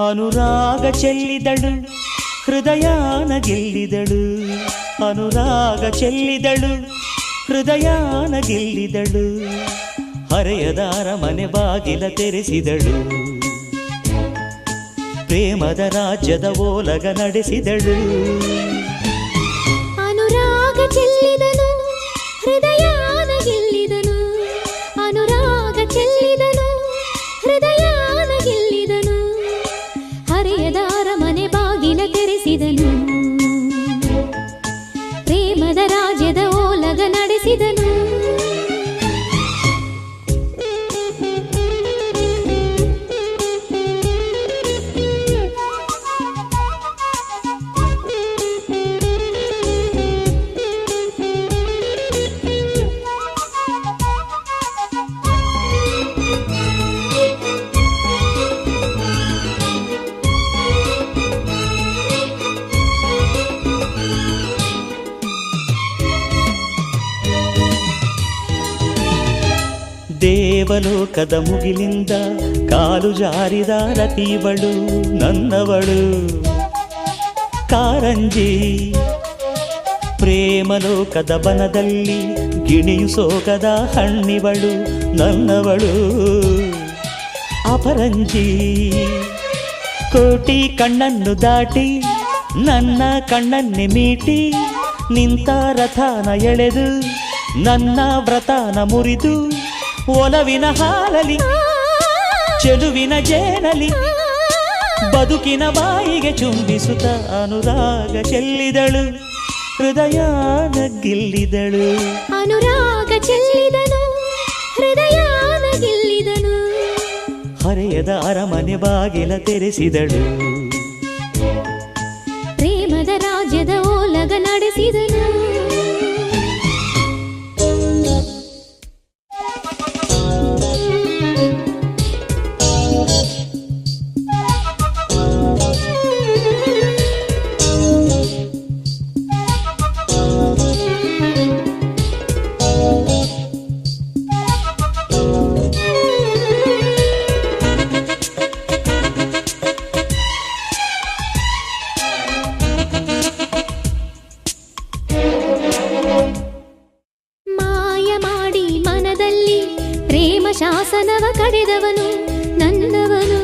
ಅನುರಾಗ ಚೆಲ್ಲಿದಳು ಹೃದಯಾನ ಗೆಲ್ಲಿದಳು ಅನುರಾಗ ಚೆಲ್ಲಿದಳು, ಹೃದಯಾನ ಗೆಲ್ಲಿದಳು, ಹರೆಯದಾರ ಮನೆ ಬಾಗಿಲ ತೆರೆಸಿದಳು. ಪ್ರೇಮದ ರಾಜ್ಯದ ಓಲಗ ನಡೆಸಿದಳು. ಅನುರಾಗ ಚೆಲ್ಲಿದಳು, ಹೃದಯಾನ ದೇವಲೋಕದ ಮುಗಿಲಿಂದ ಕಾಲು ಜಾರಿದ ರತಿವಳು ನನ್ನವಳು. ಕಾರಂಜಿ, ಪ್ರೇಮಲೋಕದ ಬನದಲ್ಲಿ ಗಿಣಿಯು ಸೋಗದ ಹಣ್ಣಿವಳು ನನ್ನವಳು. ಅಪರಂಜಿ, ಕೋಟಿ ಕಣ್ಣನ್ನು ದಾಟಿ ನನ್ನ ಕಣ್ಣನ್ನೆ ಮೀಟಿ ನಿಂತ ರಥನ ಎಳೆದು ನನ್ನ ವ್ರತನ ಮುರಿದು ಒಲವಿನ ಹಾಲಲಿ ಚೆಲುವಿನ ಜೇನಲಿ ಬದುಕಿನ ಬಾಯಿಗೆ ಚುಂಬಿಸುತ್ತ ಅನುರಾಗ ಚೆಲ್ಲಿದಳು ಹೃದಯಾನ ಗೆಲ್ಲಿದಳು ಅನುರಾಗ ಚೆಲ್ಲಿದನು ಹೃದಯಾನ ಗೆಲ್ಲಿದನು ಹರೆಯದ ಅರಮನೆ ಬಾಗಿಲ ತೆರೆಸಿದಳು. ಪ್ರೇಮದ ರಾಜ್ಯದ ಓಲಗ ನಡೆಸಿದನು ಶಾಸನವ ಕಡಿದವನು ನನ್ನವನು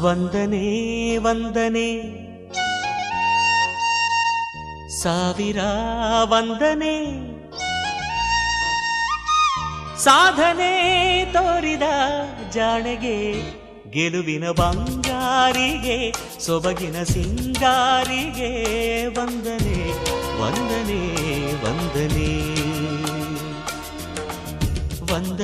ವಂದನೆ ವಂದನೆ. ಸಾವಿರ ವಂದನೆ. ಸಾಧನೆ ತೋರಿದ ಜಾಣೆಗೆ, ಗೆಲುವಿನ ಬಂಗಾರಿಗೆ, ಸೊಬಗಿನ ಸಿಂಗಾರಿಗೆ ವಂದನೆ ವಂದನೆ ವಂದನೆ. ವಂದನೆ.